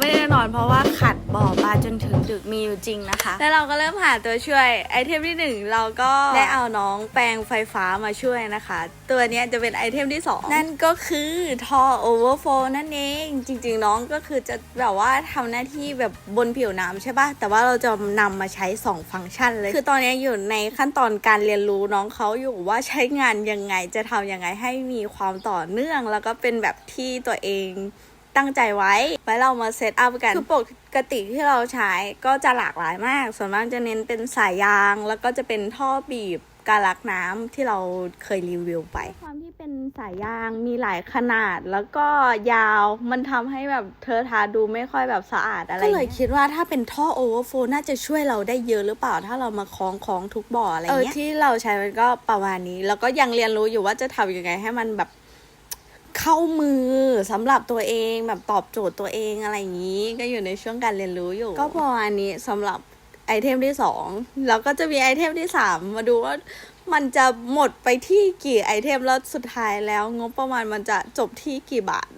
ไม่ได้นอนเพราะว่าขัดบ่อปลาจนถึงดึกมีอยู่จริงนะคะ แล้วเราก็เริ่มหาตัวช่วย ไอเทมที่หนึ่งเราก็ได้เอาน้องแปลงไฟฟ้ามาช่วยนะคะ ตัวเนี้ยจะเป็นไอเทมที่สองนั่นก็คือท่อโอเวอร์โฟนั่นเอง จริง ๆ น้องก็คือจะแบบว่าทำหน้าที่แบบบนผิวน้ำใช่ปะแต่ว่าเราจะนำมาใช้ 2 ฟังก์ชันเลย คือตอนนี้อยู่ในขั้นตอนการเรียนรู้น้องเขาอยู่ว่าใช้งานยังไงจะทำยังไงให้มีความต่อเนื่อง แล้วก็เป็นแบบที่ตัวเอง ตั้งใจไว้ไว้เรามาเซตอัพกันคือปกติที่เราใช้ก็จะหลากหลายมาก ส่วนมากจะเน้นเป็นสายยาง แล้วก็จะเป็นท่อบีบการลักน้ำที่เราเคยรีวิวไป ความที่เป็นสายยางมีหลายขนาดแล้วก็ยาวมันทำให้แบบเธอทาดูไม่ค่อยแบบสะอาดอะไรก็เลยคิดว่าถ้าเป็นท่อโอเวอร์โฟน่าจะช่วยเราได้เยอะหรือเปล่า ถ้าเรามาคล้องคล้องทุกบ่ออะไรเงี้ยที่เราใช้มันก็ประมาณนี้ แล้วก็ยังเรียนรู้อยู่ว่าจะทำยังไงให้มันแบบ เข้ามือสำหรับตัวเองแบบตอบโจทย์ตัวเองอะไรอย่างนี้ ก็อยู่ในช่วงการเรียนรู้อยู่ ก็ประมาณนี้สำหรับไอเทมที่สองแล้วก็จะมีไอเทมที่สามมาดูว่ามันจะหมดไปที่กี่ไอเทมแล้วสุดท้ายแล้วงบประมาณมันจะจบที่กี่บาท